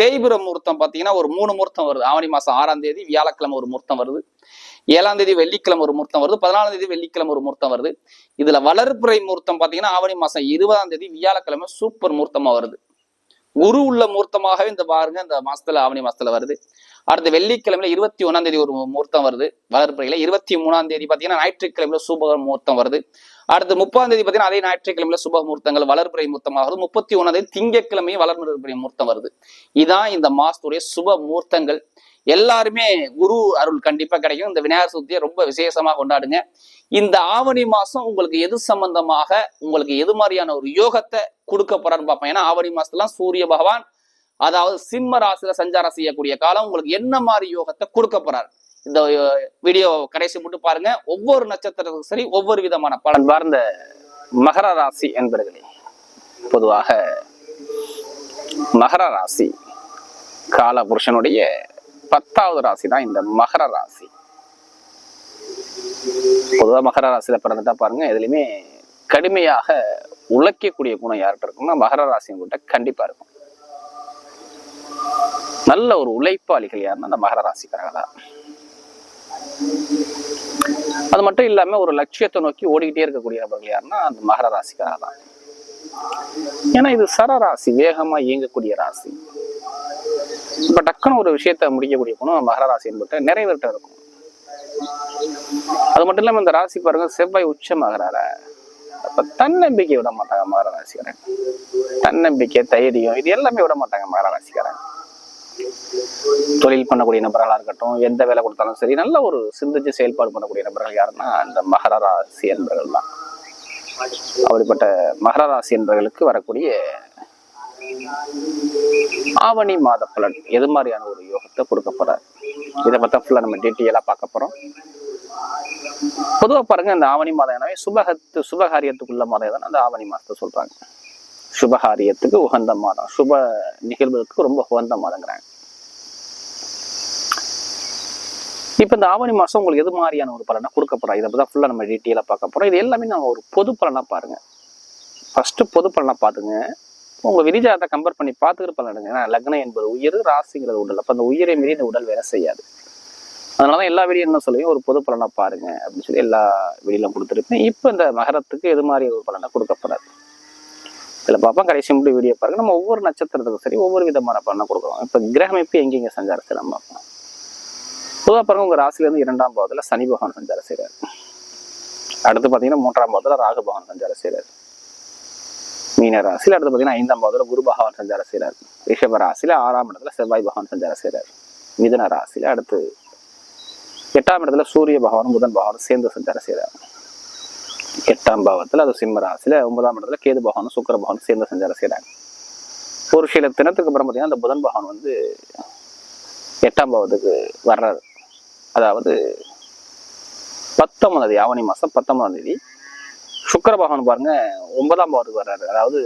தேய்பிர முகூர்த்தம் பார்த்தீங்கன்னா ஒரு மூணு முகூர்த்தம் வருது. ஆவணி மாதம் ஆறாம் தேதி வியாழக்கிழமை ஒரு முகூர்த்தம் வருது. ஏழாம் தேதி வெள்ளிக்கிழமை ஒரு முகூர்த்தம் வருது. பதினாலாம் தேதி வெள்ளிக்கிழமை ஒரு முகூர்த்தம் வருது. இதுல வளர்ப்புறை முகூர்த்தம் பார்த்தீங்கன்னா ஆவணி மாசம் இருபதாம் தேதி வியாழக்கிழமை சூப்பர் முகூர்த்தமா வருது. குரு உள்ள முகூர்த்தமாகவே இந்த பாருங்க இந்த மாசத்துல ஆவணி மாசத்துல வருது. அடுத்து வெள்ளிக்கிழமையில இருபத்தி ஒண்ணாம் தேதி ஒரு முகூர்த்தம் வருது. வளர்ப்புறையில இருபத்தி மூணாம் தேதி பாத்தீங்கன்னா ஞாயிற்றுக்கிழமையில சுப முகூர்த்தம் வருது. அடுத்து முப்பதாம் தேதி பாத்தீங்கன்னா அதே ஞாயிற்றுக்கிழமையில சுப முகூர்த்தங்கள் வளர்ப்புறை முகூர்த்தமாக முப்பத்தி ஒன்னாம் தேதி திங்கக்கிழமையும் வளர்ப்புறை முகூர்த்தம் வருது. இதான் இந்த மாசத்துடைய சுப முகூர்த்தங்கள் எல்லாருமே குரு அருள் கண்டிப்பா கிடைக்கும். இந்த விநாயகர் சதுர்த்தியை ரொம்ப விசேஷமா கொண்டாடுங்க. இந்த ஆவணி மாசம் உங்களுக்கு எது சம்பந்தமாக உங்களுக்கு எது மாதிரியான ஒரு யோகத்தை கொடுக்க போறான்னு பார்ப்பேன் ஏன்னா ஆவணி மாசத்துலாம் சூரிய பகவான் அதாவது சிம்ம ராசியில சஞ்சாரம் செய்யக்கூடிய காலம் உங்களுக்கு என்ன மாதிரி யோகத்தை கொடுக்க போறார்? இந்த வீடியோ கடைசி மட்டும் பாருங்க. ஒவ்வொரு நட்சத்திரத்துக்கும் சரி ஒவ்வொரு விதமான பலன் பார்ந்த மகர ராசி என்பர்களே. பொதுவாக மகர ராசி கால புருஷனுடைய பத்தாவது ராசி தான் இந்த மகர ராசி. பொதுவாக மகர ராசியில பிறந்துட்டா பாருங்க எதுலையுமே கடுமையாக உழைக்கக்கூடிய குணம் யார்கிட்ட இருக்கும்னா மகர ராசியும் கண்டிப்பா இருக்கும். நல்ல ஒரு உழைப்பாளிகள் யாருன்னா அந்த மகர ராசிக்காரங்க தான். அது மட்டும் இல்லாம ஒரு லட்சியத்தை நோக்கி ஓடிக்கிட்டே இருக்கக்கூடிய நபர்கள் யாருன்னா அந்த மகர ராசிக்காரங்க தான். ஏன்னா இது சரராசி வேகமா இயங்கக்கூடிய ராசி. இப்ப டக்குன்னு ஒரு விஷயத்த முடிக்கக்கூடிய குணம் மகர ராசி என்பட்டு நிறைவேற்ற இருக்கும். அது மட்டும் இல்லாம இந்த ராசி பாருங்க செவ்வாய் உச்சமாகிறார. அப்ப தன்னம்பிக்கை விட மாட்டாங்க மகர ராசிக்காரன் தன்னம்பிக்கை தைரியம் இது எல்லாமே விட மாட்டாங்க மகர ராசிக்காரன் தொழில் பண்ணக்கூடிய நபர்களா இருக்கட்டும் எந்த வேலை கொடுத்தாலும் சரி நல்ல ஒரு சிந்திச்சு செயல்பாடு பண்ணக்கூடிய நபர்கள் யாருன்னா இந்த மகர ராசி என்பவர்கள் தான். அப்படிப்பட்ட மகர ராசி என்பவர்களுக்கு வரக்கூடிய ஆவணி மாத பலன். எது மாதிரியான ஒரு யோகத்தை கொடுக்க போறார்? இதை பத்தி ஃபுல்லா நம்ம டீட்டெயிலா பார்க்க போறோம். பொதுவா பாருங்க இந்த ஆவணி மாதம் எனவே சுபகத்து சுபகாரியத்துக்குள்ள மாதம் தான் அந்த ஆவணி மாதத்தை சொல்றாங்க. சுபகாரியத்துக்கு உகந்த மாதம். சுப நிகழ்வுகளுக்கு ரொம்ப உகந்த மாதங்கிறாங்க. இப்ப இந்த ஆவணி மாதம் உங்களுக்கு எது மாதிரியான ஒரு பலனை கொடுக்க இதை பத்தி ஃபுல்லா நம்ம டீட்டெயிலா பார்க்க போறோம். இது எல்லாமே நம்ம ஒரு பொது பலனா பாருங்க. ஃபர்ஸ்ட் பொது பலனா பாத்துங்க உங்க விரிஜாதத்தை கம்பேர் பண்ணி பார்த்துக்கிற பலன் ஏன்னா லக்னம் என்பது உயிர் ராசிங்கிறது உடல். அப்ப அந்த உயிரை மீறி இந்த உடல் வேலை செய்யாது. அதனாலதான் எல்லா வீடியோ என்ன சொல்லுவேன் ஒரு பொது பலனை பாருங்க அப்படின்னு சொல்லி எல்லா வீடியோலும் கொடுத்துருப்பேன். இப்போ இந்த மகரத்துக்கு எது மாதிரி ஒரு பலனை கொடுக்கப்படாது? இதில் பார்ப்போம். கடைசி மட்டும் வீடியோ பாருங்க. நம்ம ஒவ்வொரு நட்சத்திரத்துக்கும் சரி ஒவ்வொரு விதமான பலனை கொடுக்குறோம். இப்போ கிரகமைப்பு எங்கெங்க சஞ்சாரம் செய்யலாம் பார்ப்போம். பொதுவாக பாருங்க உங்க ராசிலேருந்து இரண்டாம் பாவத்துல சனி பகவான் சஞ்சாரம் செய்கிறார் அடுத்து பார்த்தீங்கன்னா மூன்றாம் பாவத்தில் ராகு பகவான் சஞ்சாரம் செய்கிறார் மீனராசியில் அடுத்து பார்த்தீங்கன்னா ஐந்தாம் பாவத்துல குரு பகவான் சஞ்சாரம் செய்கிறார் ரிஷப ராசியில ஆறாம் இடத்துல செவ்வாய் பகவான் சஞ்சாரம் செய்கிறார் மிதுன ராசியில் அடுத்து எட்டாம் இடத்துல சூரிய பகவானும் புதன் பகவானும் சேர்ந்து சஞ்சாரம் செய்கிறார் எட்டாம் பாவத்தில் அது சிம்ம ராசியில் ஒன்பதாம் இடத்துல கேது பகவானும் சுக்கர பகவானும் சேர்ந்து சஞ்சாரம் செய்கிறாங்க ஒரு சில தினத்துக்கு அப்புறம் பார்த்தீங்கன்னா அந்த புதன் பகவான் வந்து எட்டாம் பாவத்துக்கு வர்றாரு. அதாவது பத்தொன்பதாம் தேதி ஆவணி மாதம் பத்தொன்பதாம் தேதி சுக்கர பகவான் பாருங்க ஒன்பதாம் பாவத்துக்கு வர்றாரு. அதாவது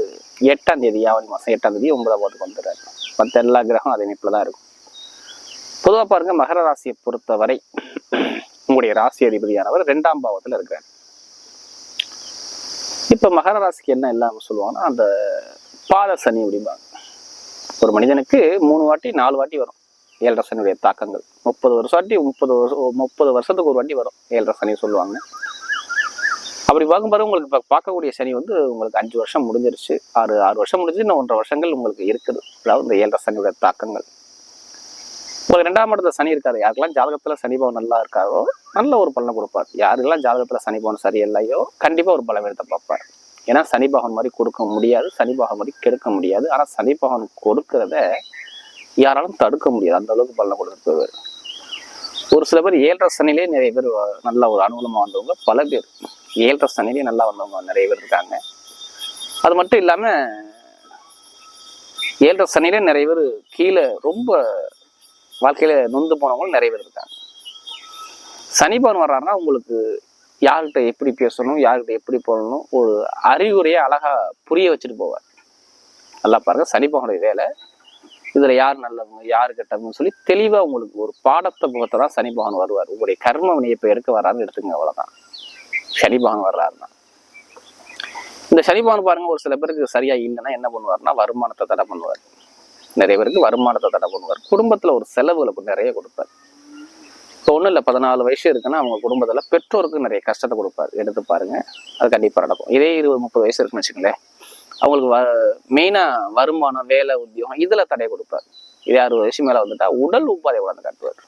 எட்டாம் தேதி ஆவணி மாசம் எட்டாம் தேதி ஒன்பதாம் பாவத்துக்கு வந்துடுறாரு. மற்ற எல்லா கிரகம் அதே அமைப்புல தான் இருக்கும். பொதுவா பாருங்க மகர ராசியை பொறுத்தவரை உங்களுடைய ராசி அதிபதியானவர் ரெண்டாம் பாவத்துல இருக்கிறார். இப்ப மகர ராசிக்கு என்ன இல்லாம சொல்லுவாங்கன்னா அந்த பாத சனி அப்படிம்பாங்க. ஒரு மனிதனுக்கு மூணு வாட்டி நாலு வாட்டி வரும் ஏழரை சனியுடைய தாக்கங்கள். முப்பது வருஷம் வாட்டி முப்பது வருஷம் முப்பது வருஷத்துக்கு ஒரு வாட்டி வரும் ஏழரை சனி சொல்லுவாங்க. அப்படி பார்க்கும்போது உங்களுக்கு இப்போ பார்க்கக்கூடிய சனி வந்து உங்களுக்கு அஞ்சு வருஷம் முடிஞ்சிருச்சு. ஆறு ஆறு வருஷம் முடிஞ்சு இன்னும் ஒன்றரை வருஷங்கள் உங்களுக்கு இருக்குது. அதாவது இந்த ஏழரை சனியுடைய தாக்கங்கள். உங்களுக்கு ரெண்டாம் இடத்துல சனி இருக்காது யாருக்கெல்லாம் ஜாதகத்தில் சனி பவன் நல்லா இருக்காரோ நல்ல ஒரு பலனை கொடுப்பார். யாருக்கெல்லாம் ஜாதகத்தில் சனி பவன் சரியில்லையோ கண்டிப்பாக ஒரு பலவீனத்தை பார்ப்பார். ஏன்னா சனி பகவான் மாதிரி கொடுக்க முடியாது. சனி பகவான் மாதிரி கெடுக்க முடியாது. ஆனால் சனி பகவான் கொடுக்கறத யாராலும் தடுக்க முடியாது. அந்த அளவுக்கு பலனை கொடுத்துருப்பாரு. ஒரு சில பேர் ஏழரை சனிலே நிறைய பேர் நல்ல ஒரு அனுகூலமாக வந்தவங்க. பல பேர். ஏழரை சனிலேயே நல்லா வந்தவங்க நிறைய பேர் இருக்காங்க. அது மட்டும் இல்லாம ஏழரை சனிலே நிறைய பேர் கீழே ரொம்ப வாழ்க்கையில நொந்து போனவங்களும் நிறைய பேர் இருக்காங்க. சனி பகவான் வர்றாருன்னா உங்களுக்கு யார்கிட்ட எப்படி பேசணும் யார்கிட்ட எப்படி போடணும் ஒரு அறிவுரையை அழகா புரிய வச்சுட்டு போவார். நல்லா பாருங்க சனி வேலை இதுல யார் நல்லவங்க யார் கெட்டவங்க சொல்லி தெளிவா உங்களுக்கு ஒரு பாடத்தை முகத்தை தான் சனி பகவான் வருவார். உங்களுடைய கர்ம வினையை இப்ப எடுக்க வர்றாருன்னு எடுத்துங்க அவ்வளவுதான். சனிபான் வர்றாருன்னா. இந்த சனிபான் பாருங்க ஒரு சில பேருக்கு சரியா இல்லைன்னா என்ன பண்ணுவாருன்னா வருமானத்தை தடை பண்ணுவார். நிறைய பேருக்கு வருமானத்தை தடை பண்ணுவார். குடும்பத்துல ஒரு செலவுகளை நிறைய கொடுப்பார். இப்போ ஒன்றும் இல்லை பதினாலு வயசு இருக்குன்னா அவங்க குடும்பத்துல பெற்றோருக்கு நிறைய கஷ்டத்தை கொடுப்பாரு. எடுத்து பாருங்க அது கண்டிப்பாக நடக்கும். இதே இருபது முப்பது வயசு இருக்குன்னு வச்சுங்களேன் அவங்களுக்கு வ மெயினா வருமானம் வேலை உத்தியோகம் இதில் தடை கொடுப்பார். இதே அறுபது வயசு மேலே வந்துட்டா உடல் உபாதை கொண்டு காட்டுவார்.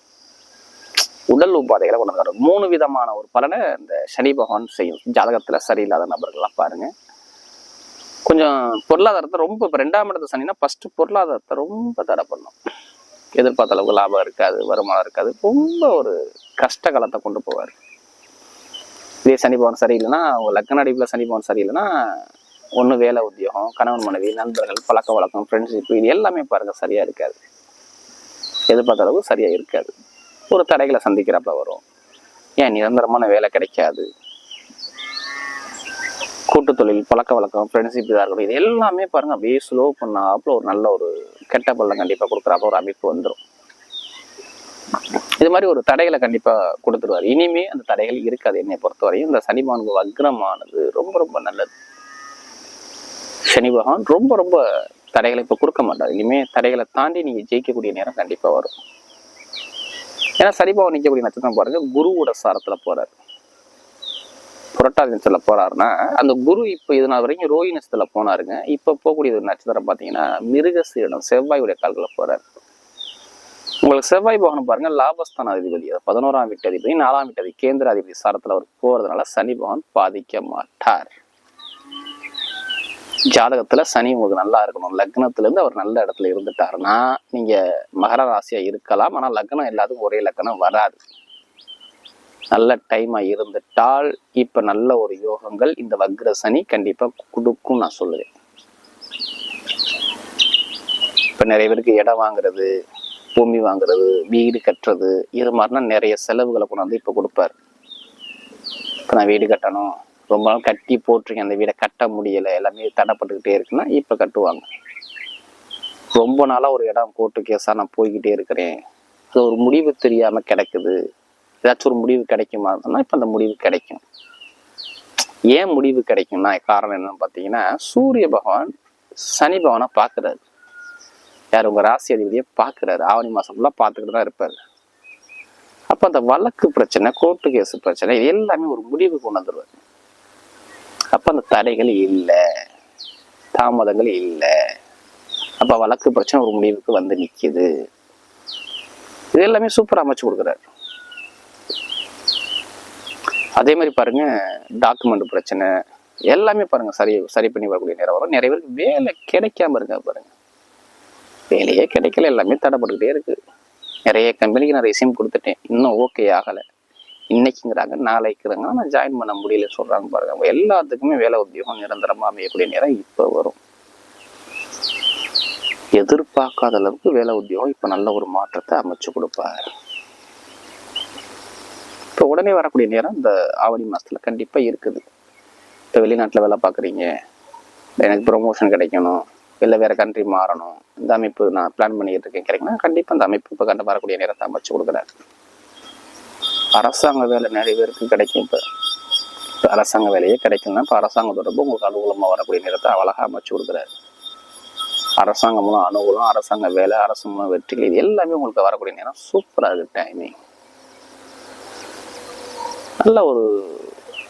உடல் உபாதைகளை கொண்டு வந்து மூணு விதமான ஒரு பலனை இந்த சனி பகவான் செய்யும். ஜாதகத்துல சரியில்லாத நபர்கள்லாம் பாருங்க. கொஞ்சம் பொருளாதாரத்தை ரொம்ப இப்போ ரெண்டாம் இடத்து சனினா ஃபஸ்ட்டு பொருளாதாரத்தை ரொம்ப தடை பண்ணும். எதிர்பார்த்த அளவுக்கு லாபம் இருக்காது வருமானம் இருக்காது. ரொம்ப ஒரு கஷ்ட காலத்தை கொண்டு போவார். இதே சனி பவன் சரியில்லைன்னா அவங்க லக்ன அடிப்பில் சனி பவன் சரியில்லைன்னா ஒன்று வேலை உத்தியோகம் கணவன் மனைவி நண்பர்கள் பழக்க வழக்கம் ஃப்ரெண்ட்ஷிப் இது எல்லாமே பாருங்கள் சரியாக இருக்காது. எதிர்பார்த்த அளவுக்கு சரியாக இருக்காது. ஒரு தடைகளை சந்திக்கிறப்ப வரும். ஏன் நிரந்தரமான வேலை கிடைக்காது? கூட்டு தொழில் பழக்க வழக்கம் ஃப்ரெண்ட்ஷிப் இதாக இருக்கட்டும் இது எல்லாமே பாருங்க அப்படியே ஸ்லோ பண்ணாப்புல ஒரு நல்ல ஒரு கெட்ட பள்ளம் கண்டிப்பா கொடுக்குறாப்ப ஒரு அமைப்பு வந்துடும் இது மாதிரி ஒரு தடைகளை கண்டிப்பா கொடுத்துருவாரு. இனிமே அந்த தடைகள் இருக்காது என்னை பொறுத்தவரையும். இந்த சனி பகவானுக்கு வக்ரமானது ரொம்ப ரொம்ப நல்லது. சனி பகவான் ரொம்ப ரொம்ப தடைகளை இப்போ கொடுக்க மாட்டார். இனிமே தடைகளை தாண்டி நீங்க ஜெயிக்கக்கூடிய நேரம் கண்டிப்பா வரும். ஏன்னா சனி நிற்கக்கூடிய நட்சத்திரம் பாருங்க குருவோட சாரத்துல போறாரு. புரட்டாதி நட்சத்திரத்தில் போறாருன்னா அந்த குரு இப்ப இது நாள் வரைக்கும் ரோஹி நட்சத்திரத்தில் போனாருங்க. இப்ப போகக்கூடிய ஒரு நட்சத்திரம் பாத்தீங்கன்னா மிருகசீரிடம் செவ்வாயுடைய கால்களை போறாரு. உங்களுக்கு செவ்வாய் பகவான் பாருங்க லாபஸ்தான அதிபதி. பதினோராம் வீட்டு அதிபதி நாலாம் வீட்டு அதிபதி கேந்திர அதிபதி சாரத்துல அவர் போறதுனால சனி பகவான் பாதிக்க மாட்டார். ஜாதகத்துல சனி உங்களுக்கு நல்லா இருக்கணும். லக்னத்துல இருந்து அவர் நல்ல இடத்துல இருந்துட்டாருன்னா நீங்க மகர ராசியா இருக்கலாம். ஆனா லக்னம் எல்லாத்துக்கும் ஒரே லக்னம் வராது. நல்ல டைமா இருந்துட்டால் இப்ப நல்ல ஒரு யோகங்கள் இந்த வக்ர சனி கண்டிப்பா கொடுக்கும் நான் சொல்லுவேன். இப்ப நிறைய பேருக்கு இடம் வாங்குறது பூமி வாங்குறது வீடு கட்டுறது இது மாதிரினா நிறைய செலவுகளை கொண்டாந்து இப்ப கொடுப்பாரு. இப்ப நான் வீடு கட்டணும். ரொம்ப நாள் கட்டி போட்டிருக்கேன். அந்த வீடை கட்ட முடியல. எல்லாமே தடைப்பட்டுக்கிட்டே இருக்குன்னா இப்ப கட்டுவாங்க. ரொம்ப நாளா ஒரு இடம் கோர்ட்டு கேஸா நான் போய்கிட்டே இருக்கிறேன். அது ஒரு முடிவு தெரியாம கிடைக்குது. ஏதாச்சும் ஒரு முடிவு கிடைக்குமா? அப்படின்னா இப்ப அந்த முடிவு கிடைக்கும். ஏன் முடிவு கிடைக்கும்னா காரணம் என்னன்னு பார்த்தீங்கன்னா சூரிய பகவான் சனி பகவானை பார்க்குறாரு. யார்? உங்க ராசி அதிபதியை பார்க்குறாரு. ஆவணி மாசம் ஃபுல்லாக பார்த்துக்கிட்டு தான் இருப்பாரு. அப்ப அந்த வழக்கு பிரச்சனை கோர்ட்டு கேஸ் பிரச்சனை எல்லாமே ஒரு முடிவு கொண்டு வந்துருவாரு. அப்போ அந்த தடைகள் இல்லை. தாமதங்கள் இல்லை. அப்போ வழக்கு பிரச்சனை ஒரு முடிவுக்கு வந்து நிற்கிது இது எல்லாமே சூப்பராக அமைச்சு கொடுக்குறாரு. அதே மாதிரி பாருங்க டாக்குமெண்ட் பிரச்சனை எல்லாமே பாருங்க சரி சரி பண்ணி வரக்கூடிய நேரம் வரும். நிறைய பேருக்கு வேலை கிடைக்காம இருக்கா பாருங்க. வேலையே கிடைக்கல எல்லாமே தடைப்பட்டுக்கிட்டே இருக்கு. நிறைய கம்பெனிக்கு நான் ரெசியூம் கொடுத்துட்டேன். இன்னும் ஓகே ஆகலை. இன்னைக்குங்கிறாங்க நாளைக்குறாங்க ஆனால் ஜாயின் பண்ண முடியல சொல்றாங்க பாருங்க. அவங்க எல்லாத்துக்குமே வேலை உத்தியோகம் நிரந்தரமா அமையக்கூடிய நேரம் இப்போ வரும். எதிர்பார்க்காத அளவுக்கு வேலை உத்தியோகம் இப்போ நல்ல ஒரு மாற்றத்தை அமைச்சு கொடுப்பார் இப்போ உடனே வரக்கூடிய நேரம் இந்த ஆவணி மாசத்துல கண்டிப்பா இருக்குது. இப்போ வெளிநாட்டுல வேலை பார்க்குறீங்க. எனக்கு ப்ரொமோஷன் கிடைக்கணும். இல்லை வேற கண்ட்ரி மாறணும். இந்த அமைப்பு நான் பிளான் பண்ணிட்டு இருக்கேன். கிடைக்கணும் கண்டிப்பா அந்த அமைப்பு இப்போ கண்டு வரக்கூடிய நேரத்தை அமைச்சு கொடுக்குறாரு. அரசாங்க வேலை நிறைய பேருக்கு கிடைக்கும் இப்போ. இப்போ அரசாங்க வேலையே கிடைக்கலன்னா இப்போ அரசாங்க தொடர்பு உங்களுக்கு அனுகூலமாக வரக்கூடிய நேரத்தை அழகாக அமைச்சு கொடுக்குறாரு. அரசாங்க மூலம் அனுகூலம் அரசாங்க வேலை அரசு மூலம் வெற்றிகள் இது எல்லாமே உங்களுக்கு வரக்கூடிய நேரம் சூப்பராக இருக்கு டைமிங் நல்ல ஒரு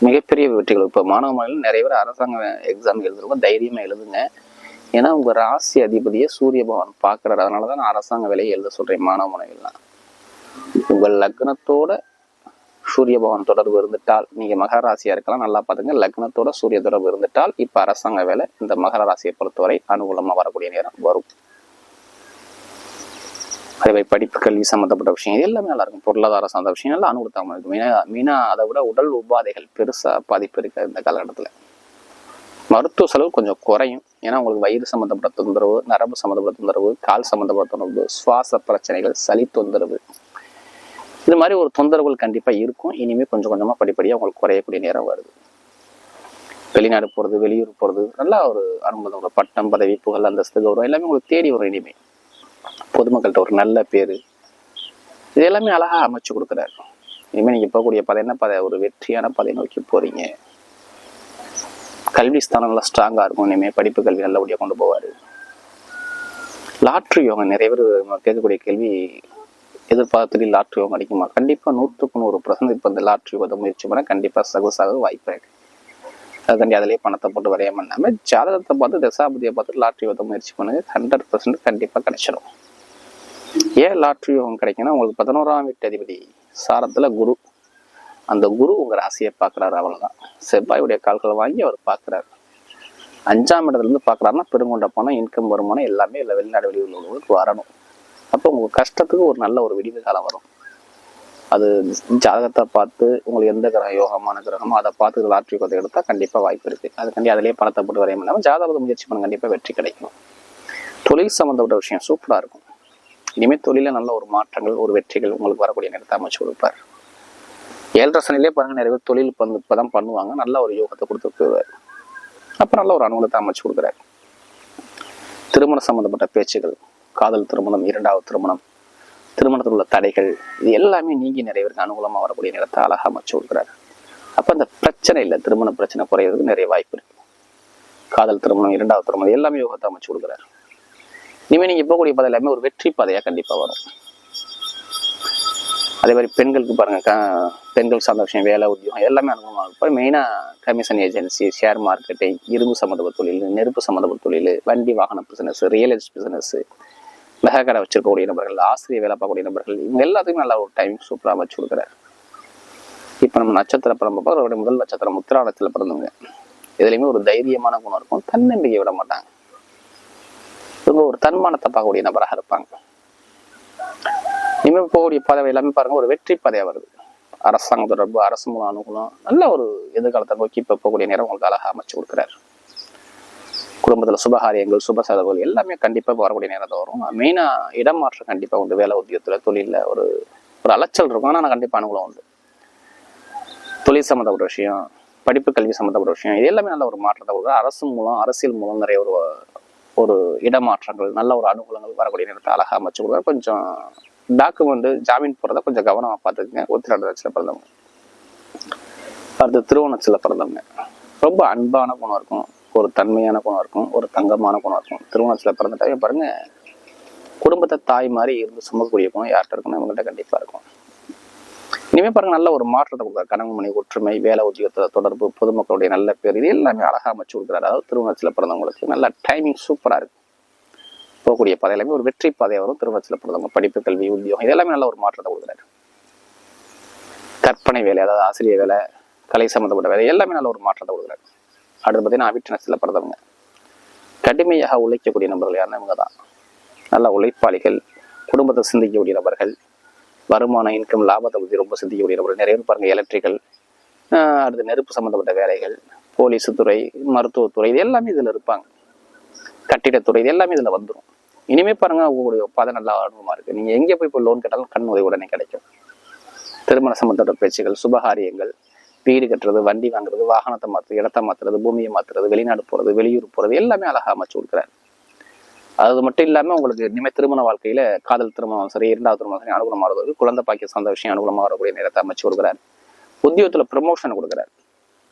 மிகப்பெரிய வெற்றிகள். இப்போ மாணவ மாணவிகள் நிறைய பேர் அரசாங்க எக்ஸாம் எழுதுறவங்க தைரியமாக எழுதுங்க. ஏன்னா உங்கள் ராசி அதிபதியை சூரிய பகவான் பார்க்குறாரு. அதனால தான் நான் அரசாங்க வேலையை எழுத சொல்கிறேன் மாணவ மாணவிகள்லாம் உங்கள் லக்னத்தோட சூரிய பகவான் தொடர்பு இருந்துட்டால் நீங்க மகர ராசியாக இருக்கலாம் நல்லா பாத்துங்க. லக்னத்தோட சூரிய தொடர்பு இருந்துட்டால் இப்ப அரசாங்க வேலை இந்த மகர ராசியை பொறுத்தவரை அனுகூலமாக வரக்கூடிய நேரம் வரும். அதுவே படிப்பு கல்வி சம்மந்தப்பட்ட விஷயம் எல்லாமே நல்லா இருக்கும். பொருளாதார சார்ந்த விஷயம் எல்லாம் அனுகூலத்தாம இருக்கும். மீனா மீனா அதை விட உடல் உபாதைகள் பெருசா பாதிப்பு இருக்குது இந்த காலகட்டத்துல. மருத்துவ செலவு கொஞ்சம் குறையும். ஏன்னா உங்களுக்கு வயிறு சம்மந்தப்பட்ட தொந்தரவு நரம்பு சம்மந்தப்பட்ட தொந்தரவு கால் சம்மந்தப்பட்ட தொந்தரவு சுவாச பிரச்சனைகள் சளி தொந்தரவு இது மாதிரி ஒரு தொந்தரவுகள் கண்டிப்பா இருக்கும். இனிமே கொஞ்சம் கொஞ்சமா படிப்படியாக உங்களுக்கு குறையக்கூடிய நேரம் வருது. வெளிநாடு போறது வெளியூர் போறது நல்லா ஒரு அனுபவம் ஒரு பட்டம் பதவி புகழ் அந்தஸ்து கௌரவம் எல்லாமே உங்களுக்கு தேடி வரும் இனிமே. பொதுமக்கள்கிட்ட ஒரு நல்ல பேரு. இது எல்லாமே அழகா அமைச்சு கொடுக்குறாரு. இனிமேல் நீங்க போகக்கூடிய பதவி என்ன பதவி ஒரு வெற்றியான பதவி நோக்கி போறீங்க. கல்வி ஸ்தானம் நல்லா ஸ்ட்ராங்கா இருக்கும். இனிமே படிப்பு கல்வி நல்லபடியாக கொண்டு போவாரு. லாட்ரி யோகம் நிறைய பேர் கேட்கக்கூடிய கேள்வி எதிர்பார்த்துட்டு லாட்ரி யோகம் அடிக்குமா? கண்டிப்பாக நூற்றுக்கு நூறு பர்சன்ட் இப்போ இந்த லாட்ரி யோகத்தை முயற்சி பண்ண கண்டிப்பாக சகுசாக வாய்ப்பு இருக்கு. அதுக்காண்டி அதிலேயே பணத்தை போட்டு வரையாம இல்லாமல் ஜாதகத்தை பார்த்து தசாபதியை பார்த்து லாட்ரி யோகத்தை முயற்சி பண்ணுங்க. ஹண்ட்ரட் பர்சன்ட் கண்டிப்பாக கிடைச்சிடும் ஏன் லாட்ரி யோகம் கிடைக்குன்னா உங்களுக்கு பதினோராம் வீட்டு அதிபதி சாரத்தில் குரு. அந்த குரு உங்க ராசியை பார்க்குறாரு அவ்வளோதான் செவ்வாயுடைய கால்களை வாங்கி அவர் பார்க்குறாரு. அஞ்சாம் இடத்துலேருந்து இருந்து பார்க்கறாருன்னா பெருங்கொண்ட பணம் இன்கம் வருமானம் எல்லாமே இல்லை வெளிநாடு வெளியூர்ல உள்ளவங்களுக்கு வரணும். அப்போ உங்கள் கஷ்டத்துக்கு ஒரு நல்ல ஒரு விடிவு காலம் வரும். அது ஜாதகத்தை பார்த்து உங்களுக்கு எந்த கிரகம் யோகமான கிரகமோ அதை பார்த்து லாட்ரி கொத்தை எடுத்தால் கண்டிப்பாக வாய்ப்பு இருக்குது அதுக்காண்டி அதிலே பணத்தை போட்டு வரையும் இல்லாமல் ஜாதகத்தை முயற்சி பண்ண கண்டிப்பாக வெற்றி கிடைக்கும். தொழில் சம்மந்தப்பட்ட விஷயம் சூப்பரா இருக்கும். இனிமேல் தொழில நல்ல ஒரு மாற்றங்கள் ஒரு வெற்றிகள் உங்களுக்கு வரக்கூடிய நேரத்தை அமைச்சு கொடுப்பார். ஏழரை சனிலே பாருங்கள் நிறைய பேர் தொழில் பண்ணு இப்போ தான் பண்ணுவாங்க. நல்ல ஒரு யோகத்தை கொடுத்து போயிடுவார் அப்ப நல்ல ஒரு அனுகூலத்தை அமைச்சு கொடுக்குறாரு. திருமணம் சம்மந்தப்பட்ட பேச்சுகள் காதல் திருமணம் இரண்டாவது திருமணம் திருமணத்தில் உள்ள தடைகள் இது எல்லாமே நீங்கி நிறைய பேருக்கு அனுகூலமா வரக்கூடிய நேரத்தை அழகா அமைச்சு கொடுக்குறாரு அப்ப அந்த பிரச்சனை இல்லை திருமண பிரச்சனை குறையிறதுக்கு நிறைய வாய்ப்பு இருக்கு. காதல் திருமணம் இரண்டாவது திருமணம் எல்லாமே யோகத்தை அமைச்சு கொடுக்குறாரு இனிமே நீங்க போகக்கூடிய பாதை எல்லாமே ஒரு வெற்றி பாதையா கண்டிப்பா வரும். அதே மாதிரி பெண்களுக்கு பாருங்க க- பெண்கள் சார்ந்த விஷயம் வேலை உத்தியோகம் எல்லாமே அனுகூலமாக இருக்கும். மெயினாக கமிஷன் ஏஜென்சி ஷேர் மார்க்கெட்டிங் இரும்பு சம்மந்தப்பட்ட தொழில் நெருப்பு சம்மந்தப்பட்ட தொழில் வண்டி வாகன பிசினஸ் ரியல் எஸ்டேட் பிசினஸ் நகைக்கடை வச்சிருக்கக்கூடிய நபர்கள் ஆசிரியர் வேலை பார்க்கக்கூடிய நபர்கள் இவங்க எல்லாத்துக்கும் நல்ல ஒரு டைம் சூப்பராக வச்சு கொடுக்குறாரு. இப்போ நம்ம நட்சத்திர பிறந்தப்போ அவருடைய முதல் நட்சத்திரம் முத்திரா பிறந்தவங்க. இதுலேயுமே ஒரு தைரியமான குணம் இருக்கும். தன்னம்பிக்கை விட மாட்டாங்க. இவங்க ஒரு தன்மானத்தை பார்க்கக்கூடிய நபராக இருப்பாங்க. இனிமேல் போகக்கூடிய பதவி எல்லாமே பாருங்க ஒரு வெற்றி பதவியாக வருது. அரசாங்க தொடர்பு அரசு மூலம் அனுகூலம் நல்ல ஒரு எதிர்காலத்தை நோக்கி இப்போ போகக்கூடிய நேரம் உங்களுக்கு அழகா அமைச்சு கொடுக்குறாரு. குடும்பத்துல சுபகாரியங்கள் சுப செலவுகள் எல்லாமே கண்டிப்பா வரக்கூடிய நேரத்தை வரும். மெயினாக இடம் மாற்றம் கண்டிப்பா உண்டு. வேலை உத்தியோகத்துல தொழிலில் ஒரு ஒரு அலைச்சல் இருக்கும். ஆனால் நான் கண்டிப்பாக அனுகூலம் உண்டு. தொழில் சம்மந்தப்பட்ட விஷயம் படிப்பு கல்வி சம்மந்தப்பட்ட விஷயம் இது எல்லாமே நல்ல ஒரு மாற்றத்தை கொடுக்குது. அரசு மூலம் அரசியல் மூலம் நிறைய ஒரு ஒரு இடமாற்றங்கள் நல்ல ஒரு அனுகூலங்கள் வரக்கூடிய நேரத்தை அழகா அமைச்சு கொடுக்குறாரு கொஞ்சம் டாக்குமெண்ட் ஜாமீன் போறத கொஞ்சம் கவனமா பார்த்துக்குங்க. உத்திராட நட்சத்திரம் பிறந்தவங்க. அடுத்து திருவோணத்தில் பிறந்தவங்க. ரொம்ப அன்பான குணம் இருக்கும். ஒரு தன்மையான குணம் இருக்கும் ஒரு தங்கமான குணம் இருக்கும். திருவோணத்துல பிறந்துட்டாவே பாருங்க குடும்பத்தை தாய் மாதிரி இருந்து சுமக்கக்கூடிய குணம் யார்கிட்ட இருக்குன்னு இவங்ககிட்ட கண்டிப்பா இருக்கும். இனிமே பாருங்க நல்ல ஒரு மாற்றத்தை கொடுக்குறாரு. கணவன் மணி ஒற்றுமை வேலை உத்தியோகத்தை தொடர்பு பொதுமக்களுடைய நல்ல பேர் இது எல்லாமே அழகா அமைச்சு கொடுக்குறாரு. அதாவது திருமணத்தில் பிறந்தவங்களுக்கு நல்ல டைமிங் சூப்பரா இருக்கு. போகக்கூடிய பாதை எல்லாமே ஒரு வெற்றி பாதை வரும் திருமணத்தில் பிறந்தவங்க. படிப்பு கல்வி உத்தியோகம் இது எல்லாமே நல்ல ஒரு மாற்றத்தை கொடுக்குறாரு. கற்பனை வேலை அதாவது ஆசிரியர் வேலை கலை சம்பந்தப்பட்ட வேலை எல்லாமே நல்ல ஒரு மாற்றத்தை கொடுக்குறாரு. அடுத்து பார்த்தீங்கன்னா அவிட்டனஸில் பிறந்தவங்க கடுமையாக உழைக்கக்கூடிய நபர்கள் யாருன்னா இவங்க தான் நல்ல உழைப்பாளிகள் குடும்பத்தை சிந்திக்கக்கூடிய நபர்கள் வருமானம் இன்கம் லாபத்தை பற்றி ரொம்ப சிந்திக்கக்கூடிய நபர்கள். நிறைய பேர் பாருங்கள் எலக்ட்ரிக்கல் அடுத்து நெருப்பு சம்மந்தப்பட்ட வேலைகள் போலீஸ் துறை மருத்துவத்துறை இது எல்லாமே இதில் இருப்பாங்க. கட்டிடத்துறை இது எல்லாமே இதில் வந்துடும் இனிமே பாருங்கள் உங்களுடைய பாதை நல்லா அனுபவமாக இருக்குது நீங்கள் எங்கே போய் இப்போ லோன் கேட்டாலும் கண் உதவி உடனே கிடைக்கும். திருமண சம்பந்தப்பட்ட பேச்சுகள் சுபகாரியங்கள் வீடு கட்டுறது வண்டி வாங்குறது வாகனத்தை மாற்றுறது இடத்த மாத்துறது பூமியை மாத்துறது வெளிநாடு போறது வெளியூர் போறது எல்லாமே அழகா அமைச்சு கொடுக்குறாரு. அது மட்டும் இல்லாம உங்களுக்கு இனிமே திருமண வாழ்க்கையில காதல் திருமணம் சரி இரண்டாவது திருமணம் சரி அனுகூலமாக இருக்கிறது குழந்தை பாக்கிய சார்ந்த விஷயம் அனுகூலமாக வரக்கூடிய நேரத்தை அமைச்சு கொடுக்குறாரு. உத்தியோகத்துல ப்ரமோஷன் கொடுக்குறாரு.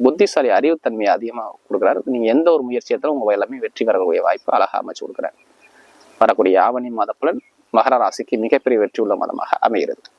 புத்திசாலி அறிவுத்தன்மையை அதிகமாக கொடுக்குறாரு. நீங்க எந்த ஒரு முயற்சி எடுத்தாலும் உங்க எல்லாமே வெற்றி பெறக்கூடிய வாய்ப்பு அழகா அமைச்சு கொடுக்குறாரு. வரக்கூடிய ஆவணி மாத பலன் மகர ராசிக்கு மிகப்பெரிய வெற்றி உள்ள மதமாக அமைகிறது.